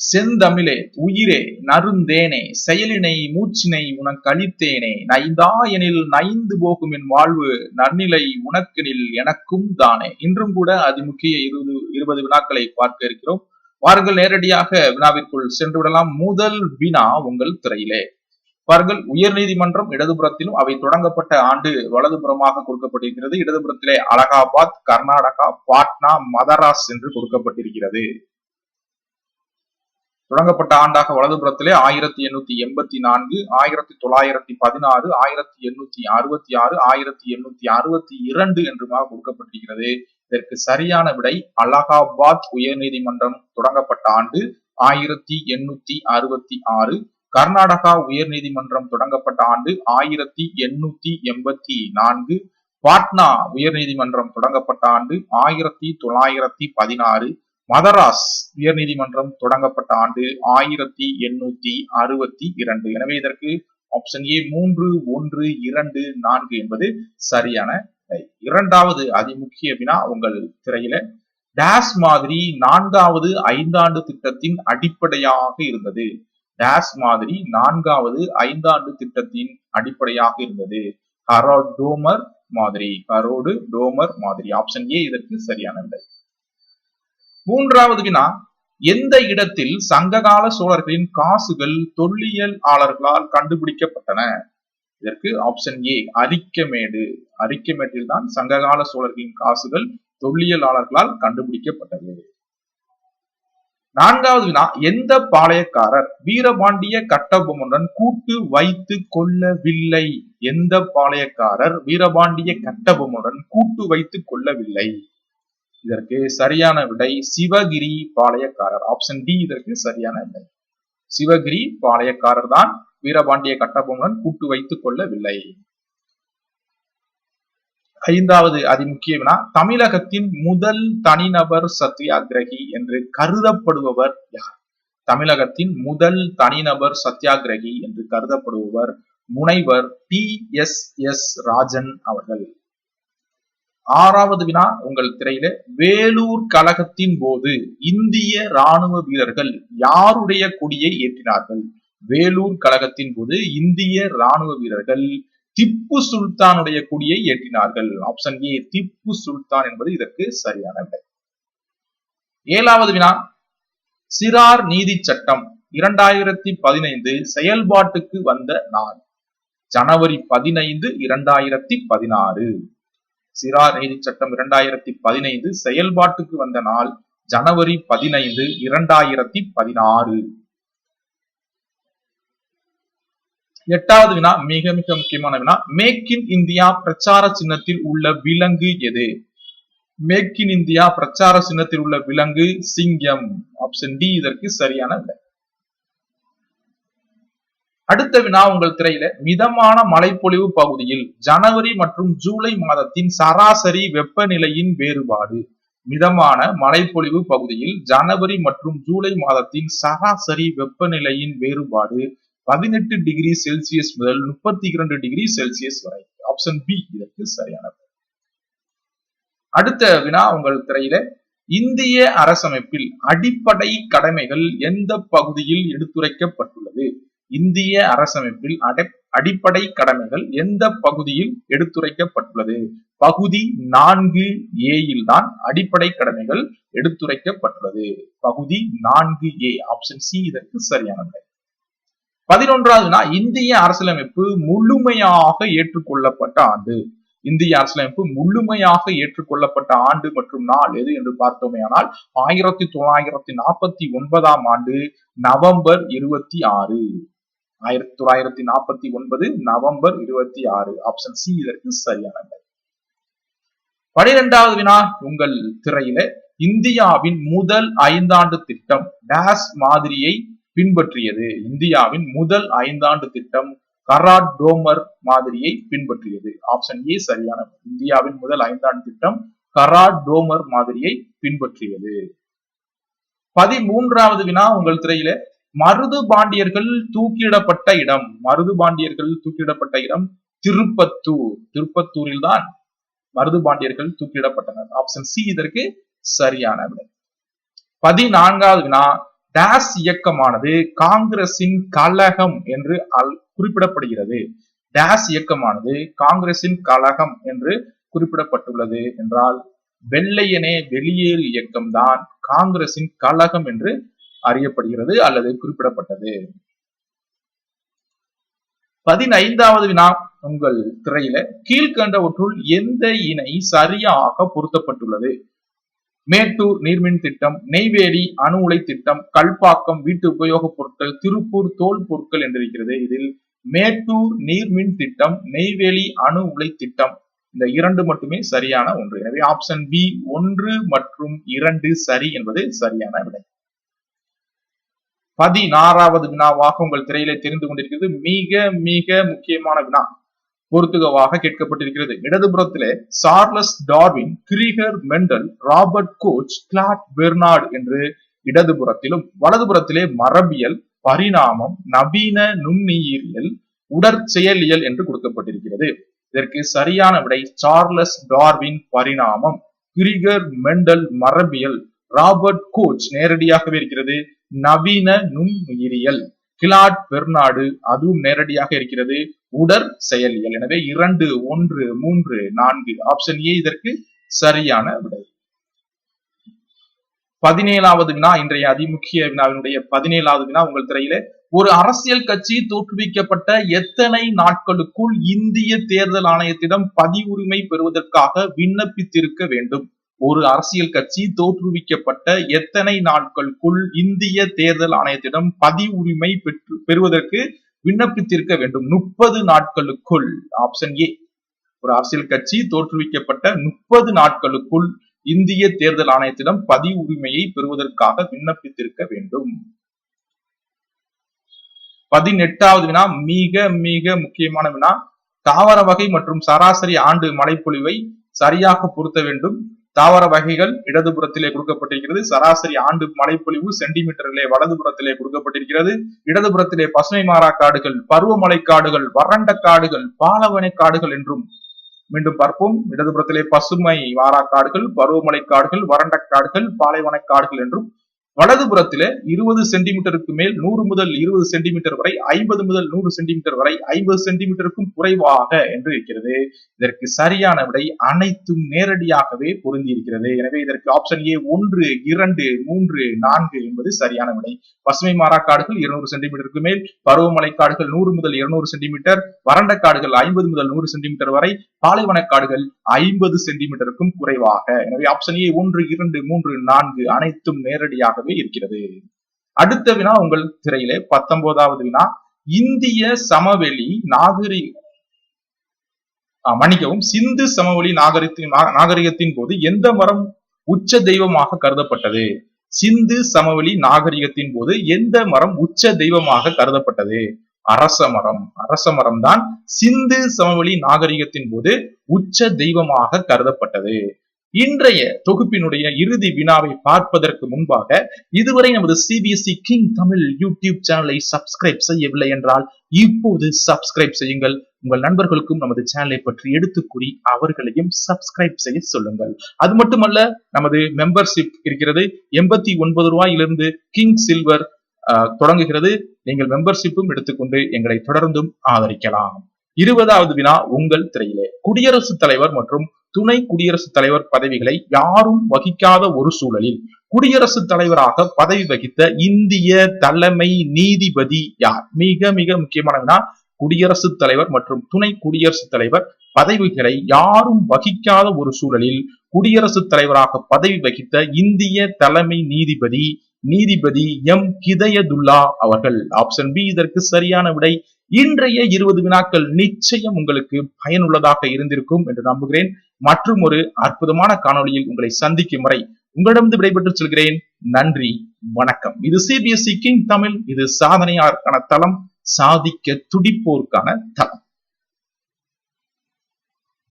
செந்தமிழே உயிரே நருந்தேனே செயலினை மூச்சினை உனக்கு அளித்தேனே நைந்தா எனில் நைந்து போகும் என் வாழ்வு நன்னிலை உனக்கெனில் எனக்கும் தானே. இன்றும் கூட அதிமுக்கிய இருபது இருபது வினாக்களை பார்க்க இருக்கிறோம். வாருங்கள் நேரடியாக வினாவிற்குள் சென்று விடலாம் முதல் வினா உங்கள் திரையிலே. பாருங்கள் உயர்நீதிமன்றம் இடதுபுறத்திலும் அவை தொடங்கப்பட்ட ஆண்டு வலதுபுறமாக கொடுக்கப்பட்டிருக்கிறது. இடதுபுறத்திலே அலகாபாத் கர்நாடகா பாட்னா மதராஸ் என்று கொடுக்கப்பட்டிருக்கிறது. தொடங்கப்பட்ட ஆண்டாக வலதுபுறத்திலே ஆயிரத்தி எண்ணூத்தி எண்பத்தி நான்கு ஆயிரத்தி தொள்ளாயிரத்தி பதினாறு ஆயிரத்தி எண்ணூத்தி அறுபத்தி ஆறு ஆயிரத்தி எண்ணூத்தி அறுபத்தி இரண்டு என்றுமாக கொடுக்கப்பட்டிருக்கிறது. இதற்கு சரியான விடை அலகாபாத் உயர்நீதிமன்றம் தொடங்கப்பட்ட ஆண்டு ஆயிரத்தி எண்ணூத்தி அறுபத்தி ஆறு கர்நாடகா உயர்நீதிமன்றம் தொடங்கப்பட்ட ஆண்டு ஆயிரத்தி எண்ணூத்தி எண்பத்தி நான்கு பாட்னா உயர்நீதிமன்றம் தொடங்கப்பட்ட ஆண்டு ஆயிரத்தி தொள்ளாயிரத்தி பதினாறு மதராஸ் உயர்நீதிமன்றம் தொடங்கப்பட்ட ஆண்டு ஆயிரத்தி எண்ணூத்தி அறுபத்தி இரண்டு. எனவே இதற்கு ஆப்ஷன் ஏ மூன்று ஒன்று இரண்டு நான்கு என்பது சரியான இரண்டாவது அதிமுக்கிய வினா உங்கள் திரையில. டேஸ் மாதிரி நான்காவது ஐந்தாண்டு திட்டத்தின் அடிப்படையாக இருந்தது. டேஸ் மாதிரி நான்காவது ஐந்தாண்டு திட்டத்தின் அடிப்படையாக இருந்தது. ஹரோட் டோமர் மாதிரி ஹரோடு டோமர் மாதிரி. ஆப்ஷன் ஏ இதற்கு சரியான விடை. மூன்றாவது வினா எந்த இடத்தில் சங்ககால சோழர்களின் காசுகள் தொல்லியலாளர்களால் கண்டுபிடிக்கப்பட்டன? இதற்கு ஆப்ஷன் ஏ அரிக்கமேடு. அரிக்கமேட்டில் தான் சங்ககால சோழர்களின் காசுகள் தொல்லியலாளர்களால் கண்டுபிடிக்கப்பட்டது. நான்காவது வினா எந்த பாளையக்காரர் வீரபாண்டிய கட்டபொம்மனுடன் கூட்டு வைத்து கொள்ளவில்லை? எந்த பாளையக்காரர் வீரபாண்டிய கட்டபொம்மனுடன் கூட்டு வைத்துக் கொள்ளவில்லை? இதற்கு சரியான விடை சிவகிரி பாளையக்காரர் ஆப்ஷன் டி இதற்கு சரியான விடை. சிவகிரி பாளையக்காரர் தான் வீரபாண்டிய கட்டபொம்மன் கூட்டு வைத்துக் கொள்ளவில்லை. ஐந்தாவது அதிமுக்கிய வினா தமிழகத்தின் முதல் தனிநபர் சத்தியாகிரகி என்று கருதப்படுபவர் யார்? தமிழகத்தின் முதல் தனிநபர் சத்தியாகிரகி என்று கருதப்படுபவர் முனைவர் டி எஸ் எஸ் ராஜன் அவர்கள். ஆறாவது வினா உங்கள் திரையில. வேலூர் கழகத்தின் போது இந்திய ராணுவ வீரர்கள் யாருடைய கொடியை ஏற்றினார்கள்? வேலூர் கழகத்தின் போது இந்திய ராணுவ வீரர்கள் திப்பு சுல்தானுடைய கொடியை ஏற்றினார்கள். ஆப்ஷன் ஏ திப்பு சுல்தான் என்பது இதற்கு சரியான விடை. ஏழாவது வினா சிறார் நீதி சட்டம் இரண்டாயிரத்தி பதினைந்து செயல்பாட்டுக்கு வந்த நாள். ஜனவரி பதினைந்து இரண்டாயிரத்தி பதினாறு. சிறார் நீதி சட்டம் இரண்டாயிரத்தி பதினைந்து செயல்பாட்டுக்கு வந்த நாள் ஜனவரி பதினைந்து இரண்டாயிரத்தி பதினாறு. எட்டாவது வினா மிக மிக முக்கியமான வினா மேக் இன் இந்தியா பிரச்சார சின்னத்தில் உள்ள விலங்கு எது? மேக் இன் இந்தியா பிரச்சார சின்னத்தில் உள்ள விலங்கு சிங்கம். ஆப்ஷன் டி இதற்கு சரியான விடை. அடுத்த வினா உங்கள் திரையில மிதமான மழைப்பொழிவு பகுதியில் ஜனவரி மற்றும் ஜூலை மாதத்தின் சராசரி வெப்பநிலையின் வேறுபாடு. மிதமான மழைப்பொழிவு பகுதியில் ஜனவரி மற்றும் ஜூலை மாதத்தின் சராசரி வெப்பநிலையின் வேறுபாடு பதினெட்டு டிகிரி செல்சியஸ் முதல் முப்பத்தி இரண்டு டிகிரி செல்சியஸ் வரை. ஆப்ஷன் பி இதற்கு சரியானது. அடுத்த வினா உங்கள் திரையில இந்திய அரசமைப்பில் அடிப்படை கடமைகள் எந்த பகுதியில் எடுத்துரைக்கப்பட்டுள்ளது? இந்திய அரசமைப்பில் அடை- அடிப்படை கடமைகள் எந்த பகுதியில் எடுத்துரைக்கப்பட்டுள்ளது? பகுதி நான்கு ஏயில் தான் அடிப்படை கடமைகள் எடுத்துரைக்கப்பட்டுள்ளது. பகுதி நான்கு ஏ ஆப்ஷன் சி இதற்கு சரியானது. பதினொன்றாவதுனா இந்திய அரசியலமைப்பு முழுமையாக ஏற்றுக்கொள்ளப்பட்ட ஆண்டு. இந்திய அரசியலமைப்பு முழுமையாக ஏற்றுக்கொள்ளப்பட்ட ஆண்டு மற்றும் நாள் எது என்று பார்த்தோமேயானால் ஆயிரத்தி தொள்ளாயிரத்தி நாற்பத்தி ஒன்பதாம் ஆண்டு நவம்பர் இருபத்தி ஆறு. ஆயிரத்தி தொள்ளாயிரத்தி நாற்பத்தி ஒன்பது நவம்பர் இருபத்தி ஆறு. ஆப்ஷன் சி இதற்கு சரியான பனிரெண்டாவது வினா உங்கள் திரையில இந்தியாவின் முதல் ஐந்தாண்டு திட்டம் டேஸ் மாதிரியை பின்பற்றியது. இந்தியாவின் முதல் ஐந்தாண்டு திட்டம் கராட் டோமர் மாதிரியை பின்பற்றியது. ஆப்ஷன் ஏ சரியான இந்தியாவின் முதல் ஐந்தாண்டு திட்டம் கராட் டோமர் மாதிரியை பின்பற்றியது. பதிமூன்றாவது வினா உங்கள் திரையில மருது பாண்டியர்கள் தூக்கிடப்பட்ட இடம். மருது பாண்டியர்கள் தூக்கிடப்பட்ட இடம் திருப்பத்தூர். திருப்பத்தூரில் தான் மருது பாண்டியர்கள் தூக்கிடப்பட்டனர். ஆப்ஷன் சி இதற்கு சரியான விடை. பதினான்காவது வினா டேஸ் இயக்கமானது காங்கிரசின் கழகம் என்று குறிப்பிடப்படுகிறது. டேஸ் இயக்கமானது காங்கிரசின் கழகம் என்று குறிப்பிடப்பட்டுள்ளது என்றால் வெள்ளையனே வெளியேறு இயக்கம் தான் காங்கிரசின் கழகம் என்று அறியப்படுகிறது அல்லது குறிப்பிடப்பட்டது. பதினைந்தாவது வினா உங்கள் திரையில கீழ்கண்டவற்றுள் எந்த இணை சரியாக பொருத்தப்பட்டுள்ளது? மேட்டூர் நீர்மின் திட்டம் நெய்வேலி அணு உலை திட்டம் கல்பாக்கம் வீட்டு உபயோகப் பொருட்கள் திருப்பூர் தோல் பொருட்கள் என்றிருக்கிறது. இதில் மேட்டூர் நீர்மின் திட்டம் நெய்வேலி அணு உலை திட்டம் இந்த இரண்டு மட்டுமே சரியான ஒன்று. எனவே ஆப்ஷன் பி ஒன்று மற்றும் இரண்டு சரி என்பது சரியான விடை. பதினாறாவது வினாவாக உங்கள் திரையிலே தெரிந்து கொண்டிருக்கிறது. மிக மிக முக்கியமான வினா. பொருத்துகவாக கேட்கப்பட்டிருக்கிறது. இடதுபுறத்திலே Charles Darwin Gregor Mendel Robert Koch Claude Bernard என்று இடதுபுறத்திலும் வலதுபுறத்திலே மரபியல் பரிணாமம் நவீன நுண்ணுயிரியல் உடற்செயலியல் என்று கொடுக்கப்பட்டிருக்கிறது. இதற்கு சரியான விடை சார்லஸ் டார்வின் பரிணாமம் கிரிகர் மெண்டல் மரபியல் ராபர்ட் கோச் நேரடியாகவே இருக்கிறது. நவீன நுண்ணுயிரியல். கிளாட் பெர்னாடு அதுவும் நேரடியாக இருக்கிறது. உடற் செயலியல். எனவே இரண்டு ஒன்று மூன்று நான்கு. ஆப்ஷன் ஏ இதற்கு சரியான விடை. பதினேழாவது வினா இன்றைய அதிமுக்கிய வினாவினுடைய பதினேழாவது வினா உங்கள் திரையில. ஒரு அரசியல் கட்சி தோற்றுவிக்கப்பட்ட எத்தனை நாட்களுக்குள் இந்திய தேர்தல் ஆணையத்திடம் பதிவுரிமை பெறுவதற்காக விண்ணப்பித்திருக்க வேண்டும்? ஒரு அரசியல் கட்சி தோற்றுவிக்கப்பட்ட எத்தனை நாட்களுக்குள் இந்திய தேர்தல் ஆணையத்திடம் பதிவுரிமை பெற்று பெறுவதற்கு விண்ணப்பித்திருக்க வேண்டும்? முப்பது நாட்களுக்குள். ஆப்ஷன் ஏ ஒரு அரசியல் கட்சி தோற்றுவிக்கப்பட்ட முப்பது நாட்களுக்குள் இந்திய தேர்தல் ஆணையத்திடம் பதிவு உரிமையை பெறுவதற்காக விண்ணப்பித்திருக்க வேண்டும். பதினெட்டாவது வினா மிக மிக முக்கியமான வினா. தாவர வகை மற்றும் சராசரி ஆண்டு மழைப்பொழிவை சரியாக பொருத்த வேண்டும். தாவர வகைகள் இடதுபுறத்திலே கொடுக்கப்பட்டிருக்கிறது. சராசரி ஆண்டு மழைப்பொழிவு சென்டிமீட்டரிலே வலதுபுறத்திலே கொடுக்கப்பட்டிருக்கிறது. இடதுபுறத்திலே பசுமை மாறா காடுகள் பருவமழை காடுகள் வறண்ட காடுகள் பாலவனை காடுகள் என்றும் மீண்டும் பார்ப்போம். இடதுபுறத்திலே பசுமை மாறா காடுகள் பருவமழை காடுகள் வறண்ட காடுகள் பாலைவன காடுகள் என்றும் வலதுபுறத்தில இருபது சென்டிமீட்டருக்கு மேல் நூறு முதல் இருபது சென்டிமீட்டர் வரை ஐம்பது முதல் நூறு சென்டிமீட்டர் வரை ஐம்பது சென்டிமீட்டருக்கும் குறைவாக என்று இருக்கிறது. இதற்கு சரியான விடை அனைத்தும் நேரடியாகவே பொருந்தி இருக்கிறது எனவே இதற்கு ஆப்ஷன் ஏ ஒன்று இரண்டு மூன்று நான்கு என்பது சரியான விடை. பசுமை மாறா காடுகள் இருநூறு சென்டிமீட்டருக்கு மேல் பருவமழை காடுகள் நூறு முதல் இருநூறு சென்டிமீட்டர் வறண்ட காடுகள் ஐம்பது முதல் நூறு சென்டிமீட்டர் வரை பாலைவன காடுகள் ஐம்பது சென்டிமீட்டருக்கும் குறைவாக. எனவே ஆப்ஷன் ஏ ஒன்று இரண்டு மூன்று நான்கு அனைத்தும் நேரடியாகவே இருக்கிறது. அடுத்த வினா உங்கள் திரையிலே பத்தொன்பதாவது வினா. இந்திய சமவெளி நாகரி மன்னிக்கவும் சிந்து சமவெளி நாகரிகத்தின் நாகரிகத்தின் போது எந்த மரம் உச்ச தெய்வமாக கருதப்பட்டது? சிந்து சமவெளி நாகரிகத்தின் போது எந்த மரம் உச்ச தெய்வமாக கருதப்பட்டது? அரச மரம். அரச மரம் தான் சிந்து சமவெளி நாகரிகத்தின் போது உச்ச தெய்வமாக கருதப்பட்டது. இன்றைய தொகுப்பினுடைய இறுதி வினாவை பார்ப்பதற்கு முன்பாக இதுவரை நமது சிபிஎஸ்இ கிங் தமிழ் யூடியூப் சேனலை சப்ஸ்கிரைப் செய்யவில்லை என்றால் இப்போது சப்ஸ்கிரைப் செய்யுங்கள். உங்கள் நண்பர்களுக்கும் நமது சேனலை பற்றி எடுத்து கூறி அவர்களையும் சப்ஸ்கிரைப் செய்ய சொல்லுங்கள். அது மட்டுமல்ல நமது மெம்பர்ஷிப் இருக்கிறது. எண்பத்தி ஒன்பது ரூபாயிலிருந்து கிங் சில்வர் தொடங்குகிறது. நீங்கள் மெம்பர்ஷிப்பும் எடுத்துக்கொண்டு எங்களை தொடர்ந்தும் ஆதரிக்கலாம். இருபதாவது வினா உங்கள் திரையிலே. குடியரசுத் தலைவர் மற்றும் துணை குடியரசுத் தலைவர் பதவிகளை யாரும் வகிக்காத ஒரு சூழலில் குடியரசுத் தலைவராக பதவி வகித்த இந்திய தலைமை நீதிபதி யார்? மிக மிக முக்கியமான குடியரசுத் தலைவர் மற்றும் துணை குடியரசுத் தலைவர் பதவிகளை யாரும் வகிக்காத ஒரு சூழலில் குடியரசுத் தலைவராக பதவி வகித்த இந்திய தலைமை நீதிபதி நீதிபதி எம். கிதயதுல்லா அவர்கள். ஆப்ஷன் பி இதற்கு சரியான விடை. இன்றைய இருபது வினாக்கள் நிச்சயம் உங்களுக்கு பயனுள்ளதாக இருந்திருக்கும் என்று நம்புகிறேன். மற்றும் ஒரு அற்புதமான காணொளியில் உங்களை சந்திக்கும் வரை உங்களிடமிருந்து விடைபெற்று செல்கிறேன். நன்றி வணக்கம். இது சிபிஎஸ்இ கிங் தமிழ் இது சாதனையாருக்கான தளம் சாதிக்க துடிப்போருக்கான தளம்.